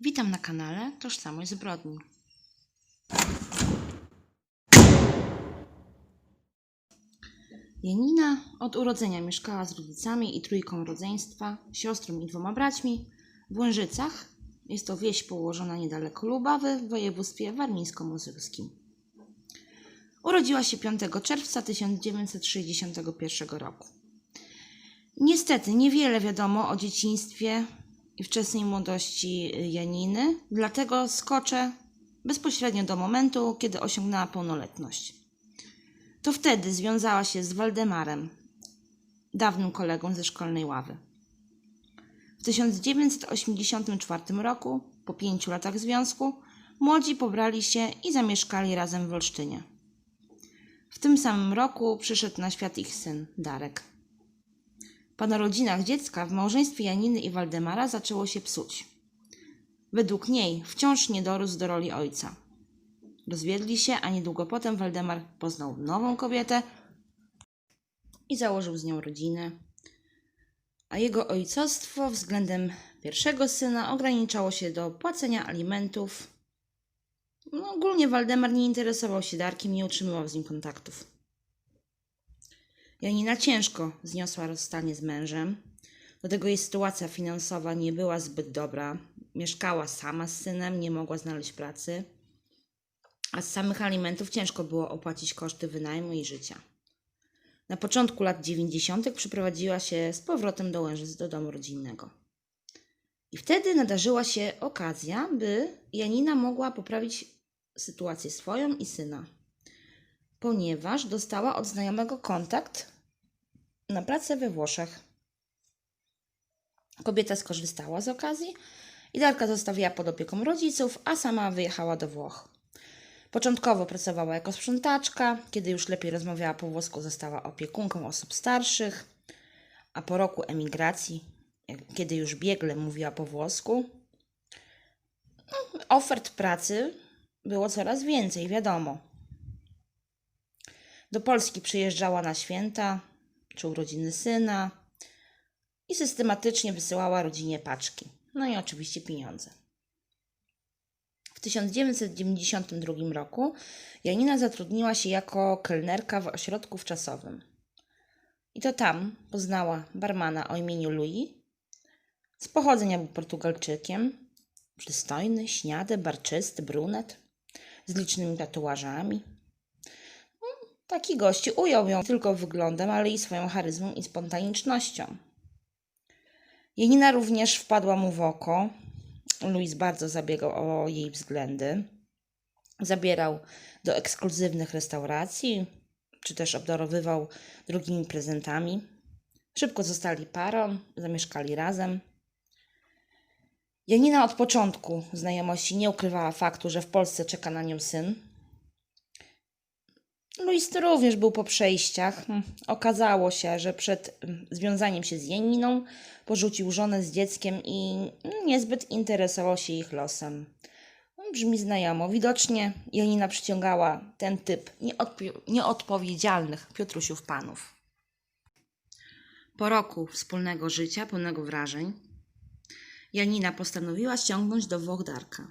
Witam na kanale Tożsamość Zbrodni. Janina od urodzenia mieszkała z rodzicami i trójką rodzeństwa, siostrą i dwoma braćmi w Łężycach. Jest to wieś położona niedaleko Lubawy w województwie warmińsko-mazurskim. Urodziła się 5 czerwca 1961 roku. Niestety niewiele wiadomo o dzieciństwie i wczesnej młodości Janiny, dlatego skoczę bezpośrednio do momentu, kiedy osiągnęła pełnoletność. To wtedy związała się z Waldemarem, dawnym kolegą ze szkolnej ławy. W 1984 roku, po pięciu latach związku, młodzi pobrali się i zamieszkali razem w Olsztynie. W tym samym roku przyszedł na świat ich syn, Darek. Po narodzinach dziecka w małżeństwie Janiny i Waldemara zaczęło się psuć. Według niej wciąż nie dorósł do roli ojca. Rozwiedli się, a niedługo potem Waldemar poznał nową kobietę i założył z nią rodzinę. A jego ojcostwo względem pierwszego syna ograniczało się do płacenia alimentów. No, ogólnie Waldemar nie interesował się Darkiem, nie utrzymywał z nim kontaktów. Janina ciężko zniosła rozstanie z mężem. Do tego jej sytuacja finansowa nie była zbyt dobra. Mieszkała sama z synem, nie mogła znaleźć pracy, a z samych alimentów ciężko było opłacić koszty wynajmu i życia. Na początku lat 90. przyprowadziła się z powrotem do Łężyc do domu rodzinnego. I wtedy nadarzyła się okazja, by Janina mogła poprawić sytuację swoją i syna ponieważ dostała od znajomego kontakt na pracę we Włoszech. Kobieta skorzystała z okazji i Darka zostawiła pod opieką rodziców, a sama wyjechała do Włoch. Początkowo pracowała jako sprzątaczka, kiedy już lepiej rozmawiała po włosku, została opiekunką osób starszych, a po roku emigracji, kiedy już biegle mówiła po włosku, no, ofert pracy było coraz więcej, wiadomo. Do Polski przyjeżdżała na święta czy urodziny syna i systematycznie wysyłała rodzinie paczki. No i oczywiście pieniądze. W 1992 roku Janina zatrudniła się jako kelnerka w ośrodku wczasowym. I to tam poznała barmana o imieniu Louis. Z pochodzenia był Portugalczykiem, przystojny, śniady, barczysty, brunet, z licznymi tatuażami. Taki gości ujął ją tylko wyglądem, ale i swoją charyzmą i spontanicznością. Janina również wpadła mu w oko. Louis bardzo zabiegał o jej względy. Zabierał do ekskluzywnych restauracji, czy też obdarowywał drugimi prezentami. Szybko zostali parą, zamieszkali razem. Janina od początku znajomości nie ukrywała faktu, że w Polsce czeka na nią syn, Louis również był po przejściach. Hmm, Okazało się, że przed mm, związaniem się z Janiną porzucił żonę z dzieckiem i mm, niezbyt interesował się ich losem. No, Brzmi znajomo. Widocznie Janina przyciągała ten typ nieodpo- nieodpowiedzialnych Piotrusiów panów. Po roku wspólnego życia, pełnego wrażeń, Janina postanowiła ściągnąć do Włoch Darka.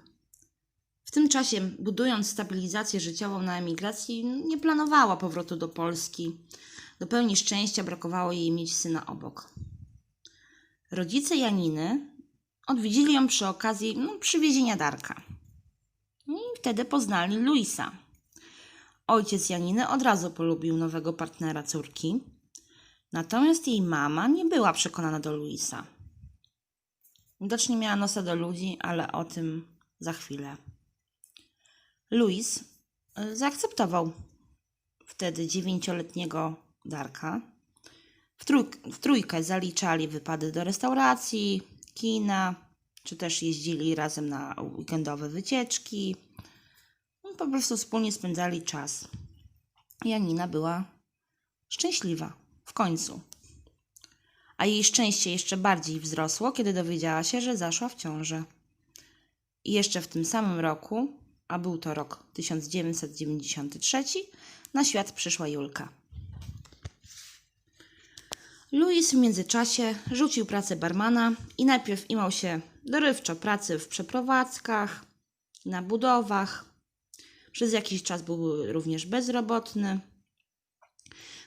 Tym czasie, budując stabilizację życiową na emigracji, nie planowała powrotu do Polski. Do pełni szczęścia brakowało jej mieć syna obok. Rodzice Janiny odwiedzili ją przy okazji no, przywiezienia Darka. I wtedy poznali Luisa. Ojciec Janiny od razu polubił nowego partnera córki, natomiast jej mama nie była przekonana do Luisa. Widocznie miała nosa do ludzi, ale o tym za chwilę. Louis y, zaakceptował wtedy dziewięcioletniego Darka. W, trój- w trójkę zaliczali wypady do restauracji, kina, czy też jeździli razem na weekendowe wycieczki. No, Po prostu wspólnie spędzali czas. Janina była szczęśliwa w końcu. A jej szczęście jeszcze bardziej wzrosło, kiedy dowiedziała się, że zaszła w ciążę. I jeszcze w tym samym roku, a był to rok 1993, na świat przyszła Julka. Louis w międzyczasie rzucił pracę barmana i najpierw imał się dorywczo pracy w przeprowadzkach, na budowach. Przez jakiś czas był również bezrobotny.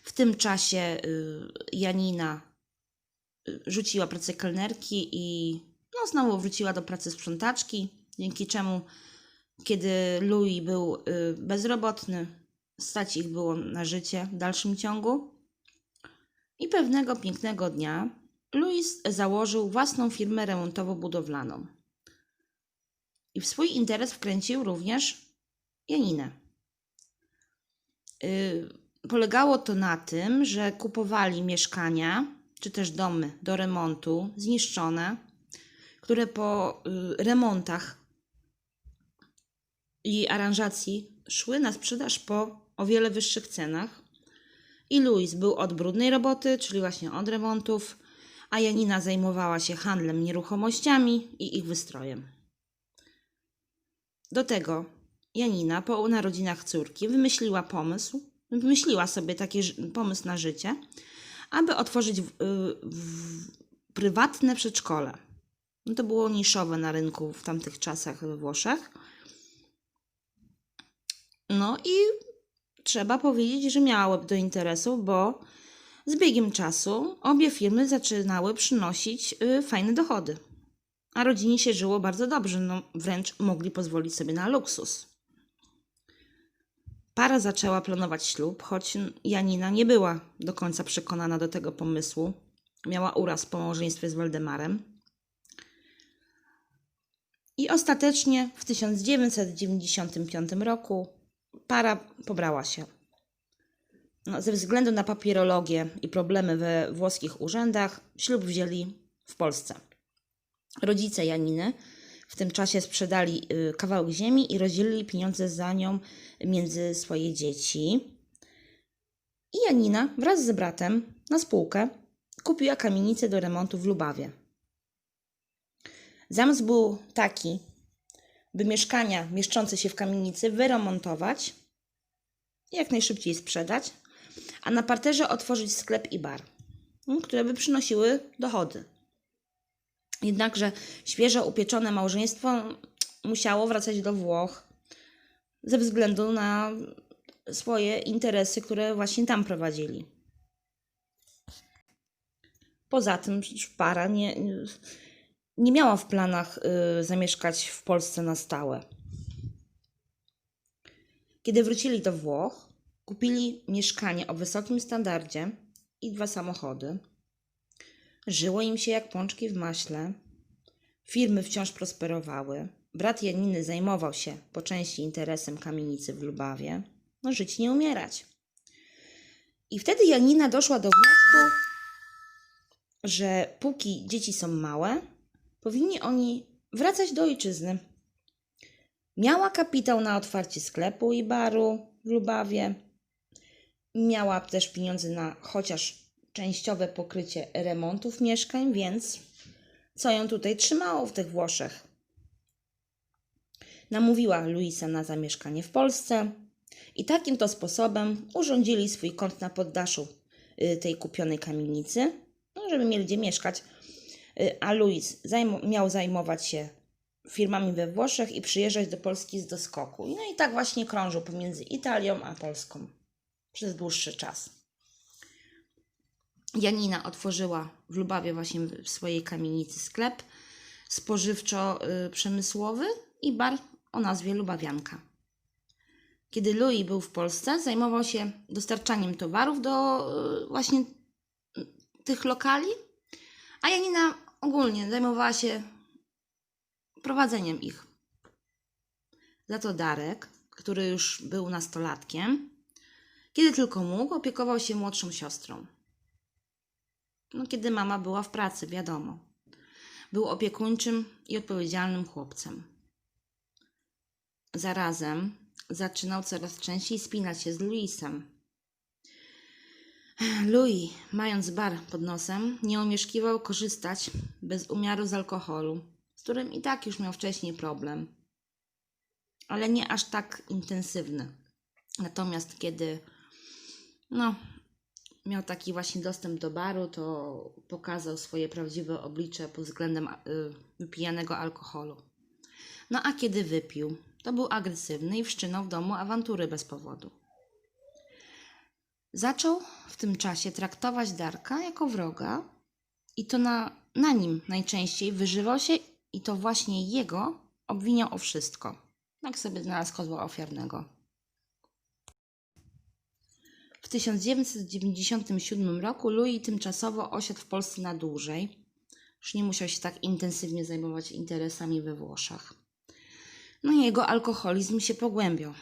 W tym czasie y, Janina y, rzuciła pracę kelnerki i no, znowu wróciła do pracy sprzątaczki, dzięki czemu, kiedy Louis był y, bezrobotny, stać ich było na życie w dalszym ciągu. I pewnego pięknego dnia Louis założył własną firmę remontowo-budowlaną. I w swój interes wkręcił również Janinę. Y, polegało to na tym, że kupowali mieszkania czy też domy do remontu zniszczone, które po y, remontach i aranżacji szły na sprzedaż po o wiele wyższych cenach. I Louis był od brudnej roboty, czyli właśnie od remontów, a Janina zajmowała się handlem nieruchomościami i ich wystrojem. Do tego Janina po narodzinach córki wymyśliła pomysł, wymyśliła sobie taki pomysł na życie, aby otworzyć w, y, w, prywatne przedszkole. No to było niszowe na rynku w tamtych czasach we Włoszech. No i trzeba powiedzieć, że miała łeb do interesu, bo z biegiem czasu obie firmy zaczynały przynosić y, fajne dochody. A rodzinie się żyło bardzo dobrze, no wręcz mogli pozwolić sobie na luksus. Para zaczęła planować ślub, choć Janina nie była do końca przekonana do tego pomysłu. Miała uraz po małżeństwie z Waldemarem. I ostatecznie w 1995 roku para pobrała się. No, ze względu na papierologię i problemy we włoskich urzędach, ślub wzięli w Polsce. Rodzice Janiny w tym czasie sprzedali y, kawałek ziemi i rozdzielili pieniądze za nią między swoje dzieci. I Janina wraz z bratem na spółkę kupiła kamienicę do remontu w Lubawie. Zamysł był taki, by mieszkania mieszczące się w kamienicy wyremontować i jak najszybciej sprzedać, a na parterze otworzyć sklep i bar, m, które by przynosiły dochody. Jednakże świeżo upieczone małżeństwo musiało wracać do Włoch ze względu na swoje interesy, które właśnie tam prowadzili. Poza tym para nie, nie miała w planach y, zamieszkać w Polsce na stałe. Kiedy wrócili do Włoch, kupili mieszkanie o wysokim standardzie i dwa samochody. Żyło im się jak pączki w maśle. Firmy wciąż prosperowały. Brat Janiny zajmował się po części interesem kamienicy w Lubawie. No, żyć nie umierać. I wtedy Janina doszła do wniosku, że póki dzieci są małe, powinni oni wracać do ojczyzny. Miała kapitał na otwarcie sklepu i baru w Lubawie. Miała też pieniądze na chociaż częściowe pokrycie remontów mieszkań, więc co ją tutaj trzymało w tych Włoszech? Namówiła Luisa na zamieszkanie w Polsce i takim to sposobem urządzili swój kąt na poddaszu y, tej kupionej kamienicy, no, żeby mieli gdzie mieszkać. Y, A Luis zajmo- miał zajmować się firmami we Włoszech i przyjeżdżać do Polski z doskoku. No i tak właśnie krążył pomiędzy Italią a Polską przez dłuższy czas. Janina otworzyła w Lubawie właśnie w swojej kamienicy sklep spożywczo-przemysłowy i bar o nazwie Lubawianka. Kiedy Louis był w Polsce, zajmował się dostarczaniem towarów do y, właśnie y, tych lokali, a Janina ogólnie zajmowała się prowadzeniem ich. Za to Darek, który już był nastolatkiem, kiedy tylko mógł, opiekował się młodszą siostrą. No, kiedy mama była w pracy, wiadomo. Był opiekuńczym i odpowiedzialnym chłopcem. Zarazem zaczynał coraz częściej spinać się z Luisem. Louis, mając bar pod nosem, nie omieszkiwał korzystać bez umiaru z alkoholu, z którym i tak już miał wcześniej problem, ale nie aż tak intensywny. Natomiast kiedy no, miał taki właśnie dostęp do baru, to pokazał swoje prawdziwe oblicze pod względem y, wypijanego alkoholu. No a kiedy wypił, to był agresywny i wszczynał w domu awantury bez powodu. Zaczął w tym czasie traktować Darka jako wroga i to na, na nim najczęściej wyżywał się i to właśnie jego obwiniał o wszystko. Tak sobie znalazł kozła ofiarnego. W 1997 roku Louis tymczasowo osiadł w Polsce na dłużej. Już nie musiał się tak intensywnie zajmować interesami we Włoszech. No i jego alkoholizm się pogłębiał,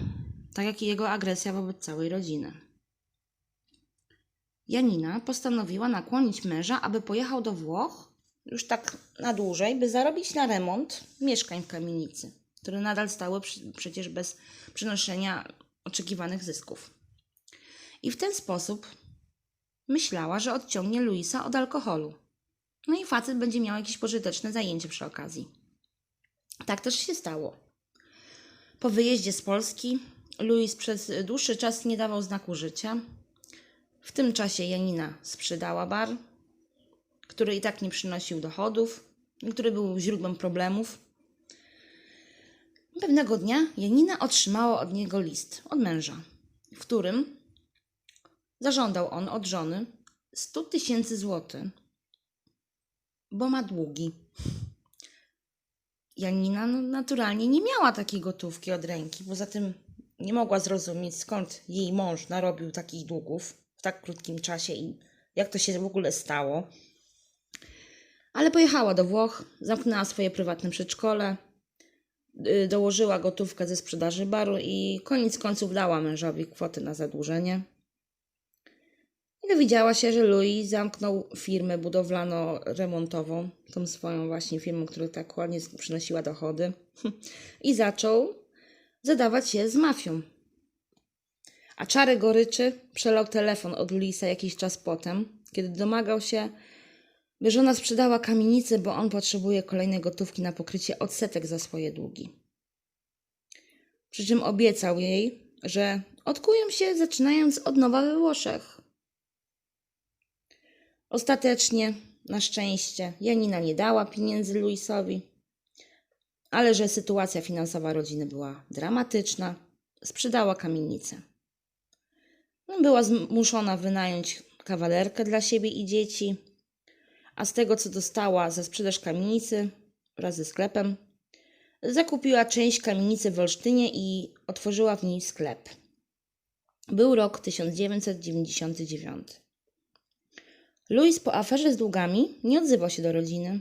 tak jak i jego agresja wobec całej rodziny. Janina postanowiła nakłonić męża, aby pojechał do Włoch już tak na dłużej, by zarobić na remont mieszkań w kamienicy, które nadal stały przy, przecież bez przynoszenia oczekiwanych zysków. I w ten sposób myślała, że odciągnie Luisa od alkoholu. No i facet będzie miał jakieś pożyteczne zajęcie przy okazji. Tak też się stało. Po wyjeździe z Polski Luis przez dłuższy czas nie dawał znaku życia. W tym czasie Janina sprzedała bar, który i tak nie przynosił dochodów, który był źródłem problemów. Pewnego dnia Janina otrzymała od niego list od męża, w którym zażądał on od żony 100 tysięcy złotych, bo ma długi. Janina no, naturalnie nie miała takiej gotówki od ręki, poza tym nie mogła zrozumieć, skąd jej mąż narobił takich długów tak krótkim czasie i jak to się w ogóle stało. Ale pojechała do Włoch, zamknęła swoje prywatne przedszkole, y, dołożyła gotówkę ze sprzedaży baru i koniec końców dała mężowi kwotę na zadłużenie. I dowiedziała się, że Louis zamknął firmę budowlano-remontową, tą swoją właśnie firmę, która tak ładnie przynosiła dochody, i zaczął zadawać się z mafią. A czary goryczy przelał telefon od Luisa jakiś czas potem, kiedy domagał się, by żona sprzedała kamienicę, bo on potrzebuje kolejnej gotówki na pokrycie odsetek za swoje długi. Przy czym obiecał jej, że odkują się zaczynając od nowa we Włoszech. Ostatecznie, na szczęście, Janina nie dała pieniędzy Luisowi, ale że sytuacja finansowa rodziny była dramatyczna, sprzedała kamienicę. No, Była zmuszona wynająć kawalerkę dla siebie i dzieci, a z tego, co dostała za sprzedaż kamienicy wraz ze sklepem, zakupiła część kamienicy w Olsztynie i otworzyła w niej sklep. Był rok 1999. Louis po aferze z długami nie odzywał się do rodziny.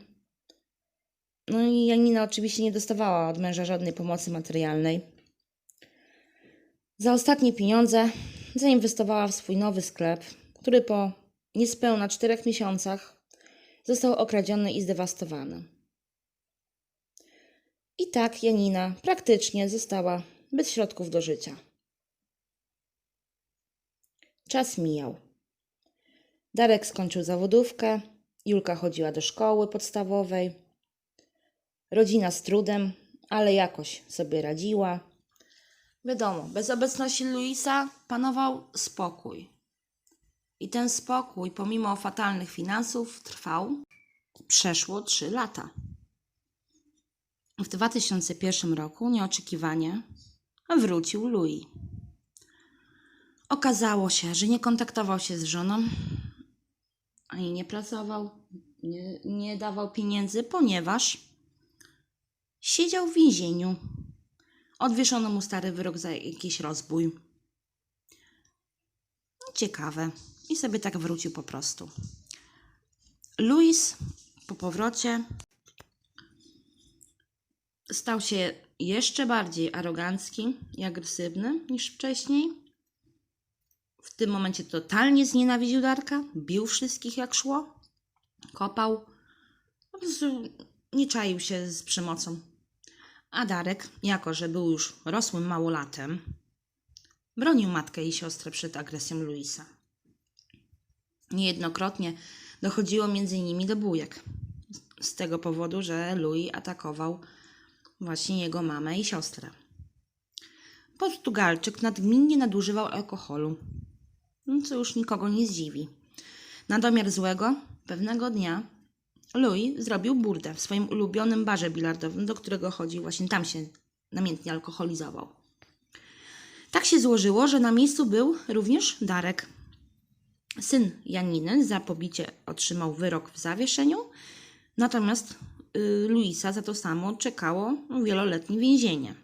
No i Janina oczywiście nie dostawała od męża żadnej pomocy materialnej. Za ostatnie pieniądze zainwestowała w swój nowy sklep, który po niespełna czterech miesiącach został okradziony i zdewastowany. I tak Janina praktycznie została bez środków do życia. Czas mijał. Darek skończył zawodówkę, Julka chodziła do szkoły podstawowej. Rodzina z trudem, ale jakoś sobie radziła. Wiadomo, bez obecności Luisa panował spokój. I ten spokój, pomimo fatalnych finansów, trwał przeszło 3 lata. W 2001 roku nieoczekiwanie wrócił Louis. Okazało się, że nie kontaktował się z żoną, ani nie pracował, nie, nie dawał pieniędzy, ponieważ siedział w więzieniu. Odwieszono mu stary wyrok za jakiś rozbój. Ciekawe. I sobie tak wrócił po prostu. Louis po powrocie stał się jeszcze bardziej arogancki i agresywny niż wcześniej. W tym momencie totalnie znienawidził Darka, bił wszystkich jak szło, kopał. Nie czaił się z przemocą. A Darek, jako że był już rosłym małolatem, bronił matkę i siostrę przed agresją Luisa. Niejednokrotnie dochodziło między nimi do bujek. Z tego powodu, że Louis atakował właśnie jego mamę i siostrę. Portugalczyk nadminnie nadużywał alkoholu. co już nikogo nie zdziwi. Na domiar złego, pewnego dnia Louis zrobił burdę w swoim ulubionym barze bilardowym, do którego chodził, właśnie tam się namiętnie alkoholizował. Tak się złożyło, że na miejscu był również Darek. Syn Janiny za pobicie otrzymał wyrok w zawieszeniu, natomiast y, Luisa za to samo czekało wieloletnie więzienie.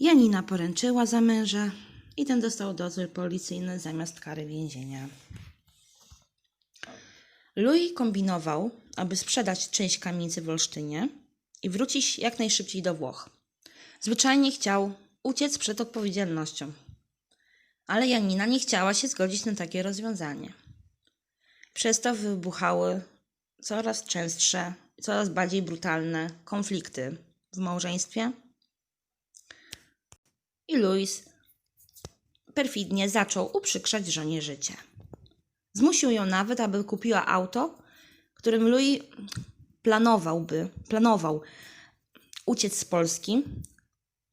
Janina poręczyła za męża i ten dostał dozór policyjny zamiast kary więzienia. Louis kombinował, aby sprzedać część kamienicy w Olsztynie i wrócić jak najszybciej do Włoch. Zwyczajnie chciał uciec przed odpowiedzialnością. Ale Janina nie chciała się zgodzić na takie rozwiązanie. Przez to wybuchały coraz częstsze, coraz bardziej brutalne konflikty w małżeństwie. I Louis perfidnie zaczął uprzykrzać żonie życie. Zmusił ją nawet, aby kupiła auto, którym Louis planowałby, planował uciec z Polski,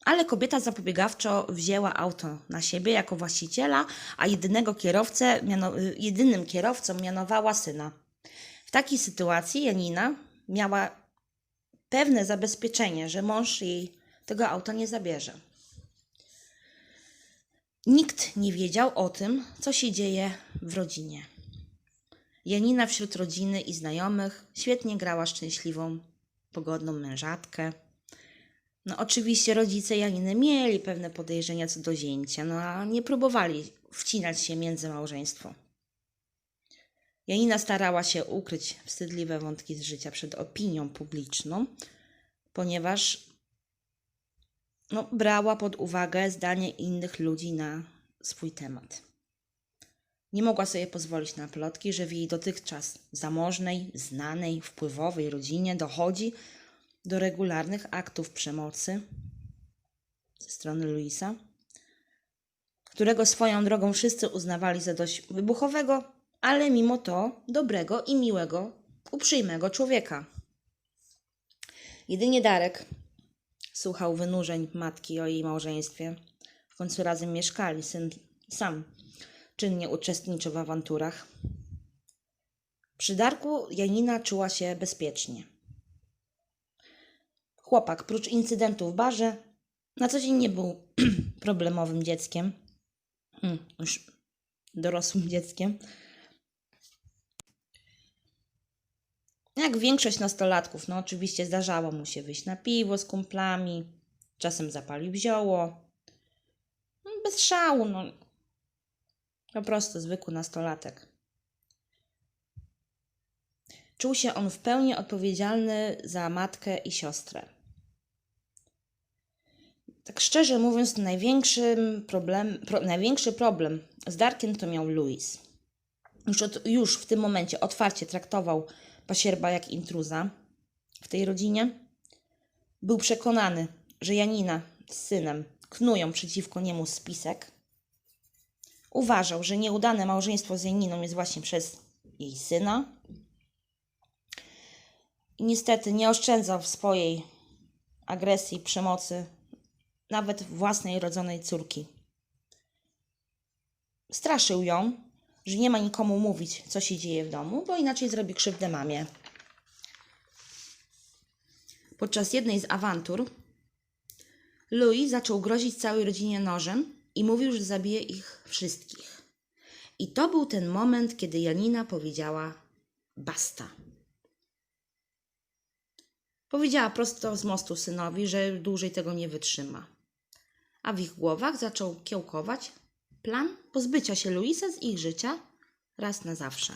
ale kobieta zapobiegawczo wzięła auto na siebie jako właściciela, a jedynego kierowcę, jedynym kierowcą mianowała syna. W takiej sytuacji Janina miała pewne zabezpieczenie, że mąż jej tego auta nie zabierze. Nikt nie wiedział o tym, co się dzieje w rodzinie. Janina wśród rodziny i znajomych świetnie grała szczęśliwą, pogodną mężatkę. No oczywiście rodzice Janiny mieli pewne podejrzenia co do zięcia, no a nie próbowali wcinać się między małżeństwo. Janina starała się ukryć wstydliwe wątki z życia przed opinią publiczną, ponieważ no, brała pod uwagę zdanie innych ludzi na swój temat. Nie mogła sobie pozwolić na plotki, że w jej dotychczas zamożnej, znanej, wpływowej rodzinie dochodzi do regularnych aktów przemocy ze strony Luisa, którego swoją drogą wszyscy uznawali za dość wybuchowego, ale mimo to dobrego i miłego, uprzejmego człowieka. Jedynie Darek słuchał wynurzeń matki o jej małżeństwie. W końcu razem mieszkali, syn sam czynnie uczestniczył w awanturach. Przy Darku Janina czuła się bezpiecznie. Chłopak, prócz incydentu w barze, na co dzień nie był problemowym dzieckiem, Hmm, już dorosłym dzieckiem. Jak większość nastolatków, no oczywiście zdarzało mu się wyjść na piwo z kumplami, czasem zapalił zioło. No, Bez szału, no. Po prostu zwykły nastolatek. Czuł się on w pełni odpowiedzialny za matkę i siostrę. Tak szczerze mówiąc, największym problem, pro, największy problem z Darkiem to miał Louis. Już, od, już w tym momencie otwarcie traktował pasierba jak intruza w tej rodzinie. Był przekonany, że Janina z synem knują przeciwko niemu spisek. Uważał, że nieudane małżeństwo z Janiną jest właśnie przez jej syna. I niestety nie oszczędzał w swojej agresji, przemocy nawet własnej rodzonej córki. Straszył ją, że nie ma nikomu mówić, co się dzieje w domu, bo inaczej zrobi krzywdę mamie. Podczas jednej z awantur Louis zaczął grozić całej rodzinie nożem i mówił, że zabije ich wszystkich. I to był ten moment, kiedy Janina powiedziała basta. Powiedziała prosto z mostu synowi, że dłużej tego nie wytrzyma. A w ich głowach zaczął kiełkować plan pozbycia się Luisa z ich życia raz na zawsze.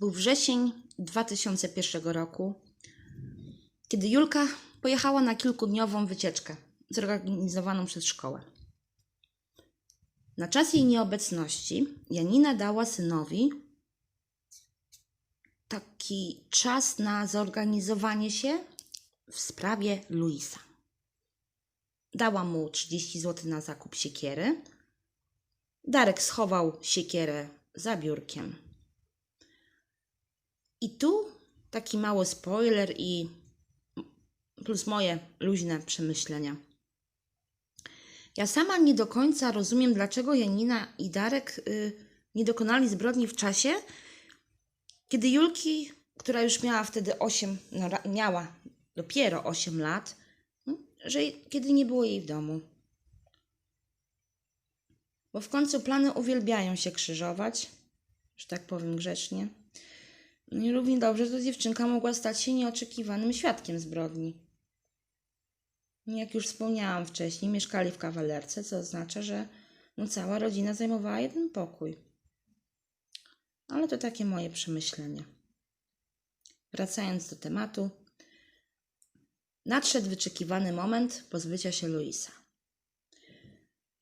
Był wrzesień 2001 roku, kiedy Julka pojechała na kilkudniową wycieczkę zorganizowaną przez szkołę. Na czas jej nieobecności Janina dała synowi taki czas na zorganizowanie się w sprawie Luisa. Dała mu 30 zł na zakup siekiery. Darek schował siekierę za biurkiem. I tu taki mały spoiler i plus moje luźne przemyślenia. Ja sama nie do końca rozumiem, dlaczego Janina i Darek y, nie dokonali zbrodni w czasie, kiedy Julki, która już miała wtedy 8, no, miała dopiero 8 lat, że kiedy nie było jej w domu. Bo w końcu plany uwielbiają się krzyżować, że tak powiem grzecznie. No i równie dobrze to dziewczynka mogła stać się nieoczekiwanym świadkiem zbrodni. Jak już wspomniałam wcześniej, mieszkali w kawalerce, co oznacza, że no, cała rodzina zajmowała jeden pokój. Ale to takie moje przemyślenie. Wracając do tematu, nadszedł wyczekiwany moment pozbycia się Luisa.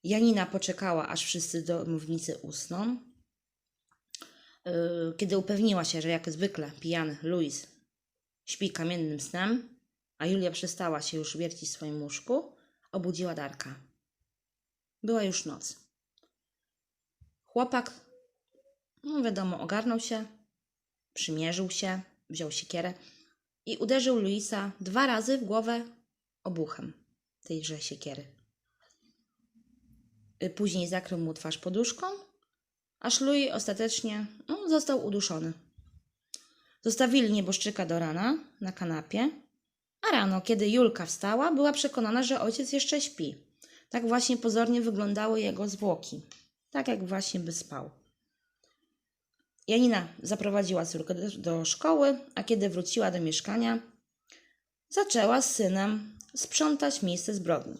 Janina poczekała, aż wszyscy domownicy usną. Yy, Kiedy upewniła się, że jak zwykle pijany Luis śpi kamiennym snem, a Julia przestała się już wiercić w swoim łóżku, obudziła Darka. Była już noc. Chłopak, no wiadomo, ogarnął się, przymierzył się, wziął siekierę i uderzył Luisa dwa razy w głowę obuchem tejże siekiery. Y, Później zakrył mu twarz poduszką, aż Louis ostatecznie no, został uduszony. Zostawili nieboszczyka do rana na kanapie, a rano, kiedy Julka wstała, była przekonana, że ojciec jeszcze śpi. Tak właśnie pozornie wyglądały jego zwłoki. Tak jak właśnie by spał. Janina zaprowadziła córkę do, do szkoły, a kiedy wróciła do mieszkania, zaczęła z synem sprzątać miejsce zbrodni.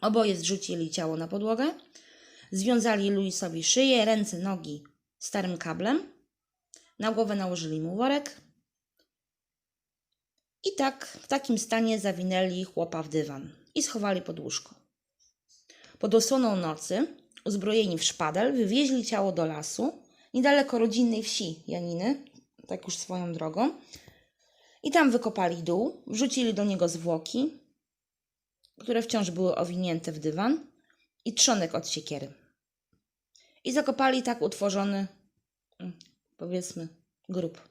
Oboje zrzucili ciało na podłogę, związali Luisowi szyję, ręce, nogi starym kablem, na głowę nałożyli mu worek i tak w takim stanie zawinęli chłopa w dywan i schowali pod łóżko. Pod osłoną nocy, uzbrojeni w szpadel, wywieźli ciało do lasu, niedaleko rodzinnej wsi Janiny, tak już swoją drogą, i tam wykopali dół, wrzucili do niego zwłoki, które wciąż były owinięte w dywan, i trzonek od siekiery. I zakopali tak utworzony, mm, powiedzmy, grób.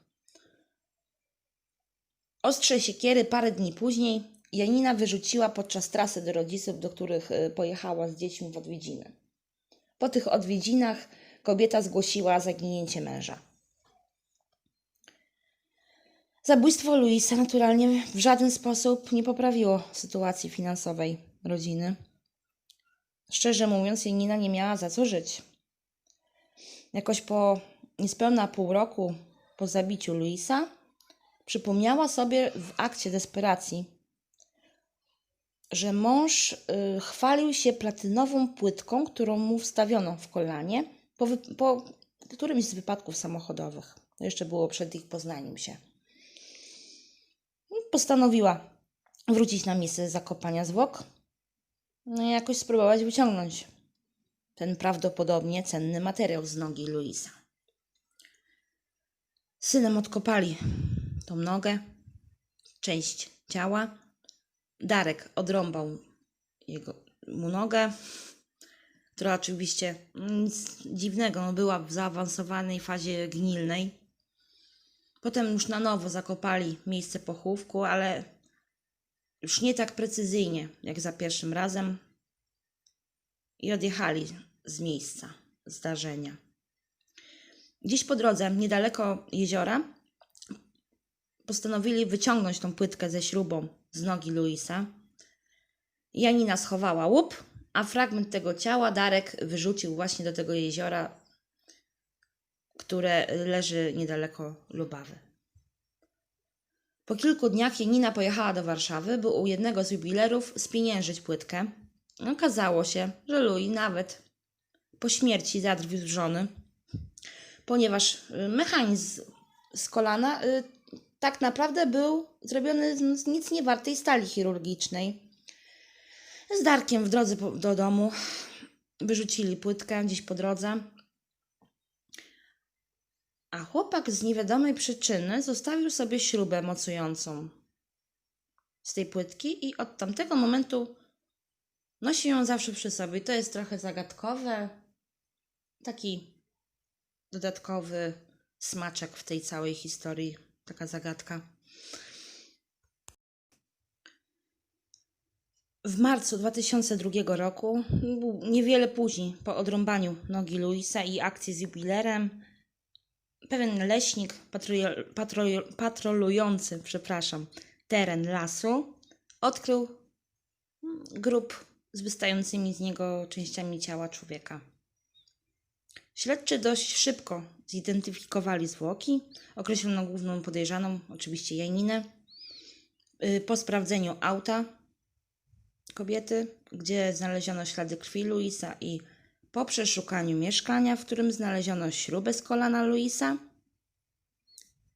Ostrze siekiery parę dni później Janina wyrzuciła podczas trasy do rodziców, do których y, pojechała z dziećmi w odwiedziny. Po tych odwiedzinach kobieta zgłosiła zaginięcie męża. Zabójstwo Luisa naturalnie w żaden sposób nie poprawiło sytuacji finansowej rodziny. Szczerze mówiąc, Janina nie miała za co żyć. Jakoś po niespełna pół roku po zabiciu Luisa przypomniała sobie w akcie desperacji, że mąż y, chwalił się platynową płytką, którą mu wstawiono w kolanie po, po którymś z wypadków samochodowych. Jeszcze było przed ich poznaniem się. Postanowiła wrócić na miejsce zakopania zwłok no i jakoś spróbować wyciągnąć ten prawdopodobnie cenny materiał z nogi Luisa. Synem odkopali tą nogę, część ciała. Darek odrąbał jego, mu nogę, która oczywiście nic dziwnego, no była w zaawansowanej fazie gnilnej. Potem już na nowo zakopali miejsce pochówku, ale już nie tak precyzyjnie jak za pierwszym razem i odjechali z miejsca zdarzenia. Gdzieś po drodze, niedaleko jeziora, postanowili wyciągnąć tą płytkę ze śrubą z nogi Luisa. Janina schowała łup, a fragment tego ciała Darek wyrzucił właśnie do tego jeziora, które leży niedaleko Lubawy. Po kilku dniach Janina pojechała do Warszawy, by u jednego z jubilerów spieniężyć płytkę. Okazało się, że Louis nawet po śmierci zadrwił żony, ponieważ y, mechanizm z kolana y, tak naprawdę był zrobiony z nic niewartej stali chirurgicznej. Z Darkiem w drodze do domu wyrzucili płytkę gdzieś po drodze. A chłopak z niewiadomej przyczyny zostawił sobie śrubę mocującą z tej płytki i od tamtego momentu nosi ją zawsze przy sobie. To jest trochę zagadkowe. Taki dodatkowy smaczek w tej całej historii. Taka zagadka. W marcu 2002 roku, niewiele później, po odrąbaniu nogi Luisa i akcji z jubilerem, pewien leśnik patrol, patrol, patrolujący, przepraszam, teren lasu odkrył grób z wystającymi z niego częściami ciała człowieka. Śledczy dość szybko zidentyfikowali zwłoki, określono główną podejrzaną, oczywiście Janinę. Y, Po sprawdzeniu auta kobiety, gdzie znaleziono ślady krwi Luisa i po przeszukaniu mieszkania, w którym znaleziono śrubę z kolana Luisa,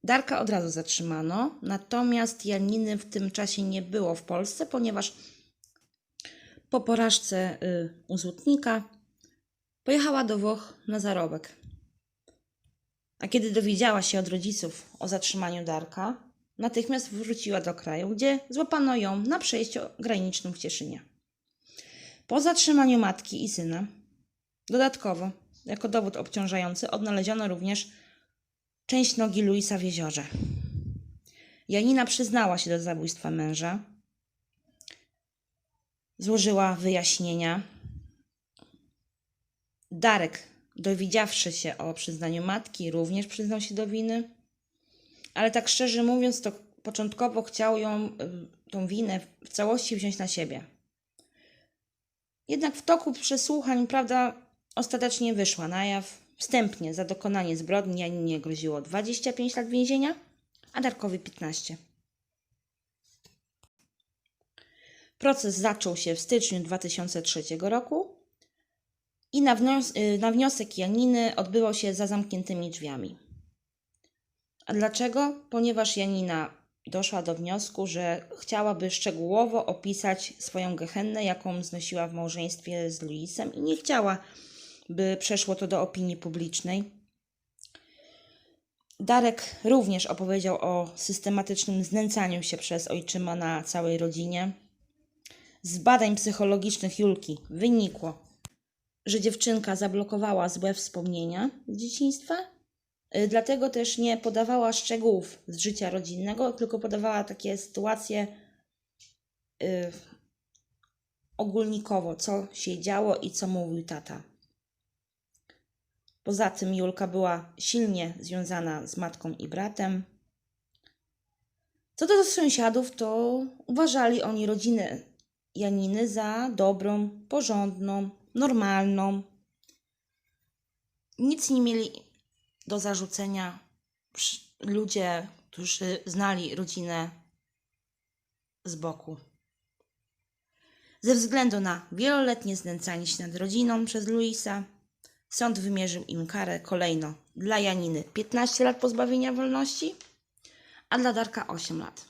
Darka od razu zatrzymano, natomiast Janiny w tym czasie nie było w Polsce, ponieważ po porażce y, u złotnika pojechała do Włoch na zarobek. A kiedy dowiedziała się od rodziców o zatrzymaniu Darka, natychmiast wróciła do kraju, gdzie złapano ją na przejściu granicznym w Cieszynie. Po zatrzymaniu matki i syna, dodatkowo, jako dowód obciążający, odnaleziono również część nogi Luisa w jeziorze. Janina przyznała się do zabójstwa męża, złożyła wyjaśnienia. Darek, dowiedziawszy się o przyznaniu matki, również przyznał się do winy, ale tak szczerze mówiąc, to początkowo chciał ją, y, tą winę w całości wziąć na siebie. Jednak w toku przesłuchań prawda ostatecznie wyszła na jaw. Wstępnie za dokonanie zbrodni Janinie groziło 25 lat więzienia, a Darkowi 15. Proces zaczął się w styczniu 2003 roku i na, wnios- y, na wniosek Janiny odbywał się za zamkniętymi drzwiami. A dlaczego? Ponieważ Janina doszła do wniosku, że chciałaby szczegółowo opisać swoją gehennę, jaką znosiła w małżeństwie z Luisem i nie chciała, by przeszło to do opinii publicznej. Darek również opowiedział o systematycznym znęcaniu się przez ojczyma na całej rodzinie. Z badań psychologicznych Julki wynikło, że dziewczynka zablokowała złe wspomnienia z dzieciństwa, dlatego też nie podawała szczegółów z życia rodzinnego, tylko podawała takie sytuacje y, ogólnikowo, co się działo i co mówił tata. Poza tym Julka była silnie związana z matką i bratem. Co do sąsiadów, to uważali oni rodzinę Janiny za dobrą, porządną, normalną. Nic nie mieli do zarzucenia ludzie, którzy znali rodzinę z boku. Ze względu na wieloletnie znęcanie się nad rodziną przez Luisa, sąd wymierzył im karę kolejno dla Janiny 15 lat pozbawienia wolności, a dla Darka 8 lat.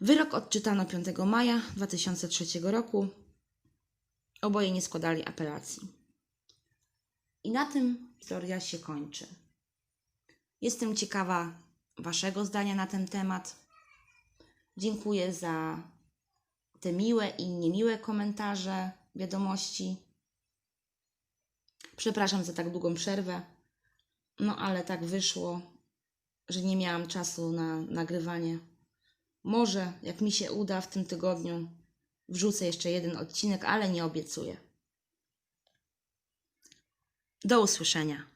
Wyrok odczytano 5 maja 2003 roku. Oboje nie składali apelacji. I na tym historia się kończy. Jestem ciekawa Waszego zdania na ten temat. Dziękuję za te miłe i niemiłe komentarze, wiadomości. Przepraszam za tak długą przerwę, no ale tak wyszło, że nie miałam czasu na nagrywanie. Może, jak mi się uda w tym tygodniu, wrzucę jeszcze jeden odcinek, ale nie obiecuję. Do usłyszenia.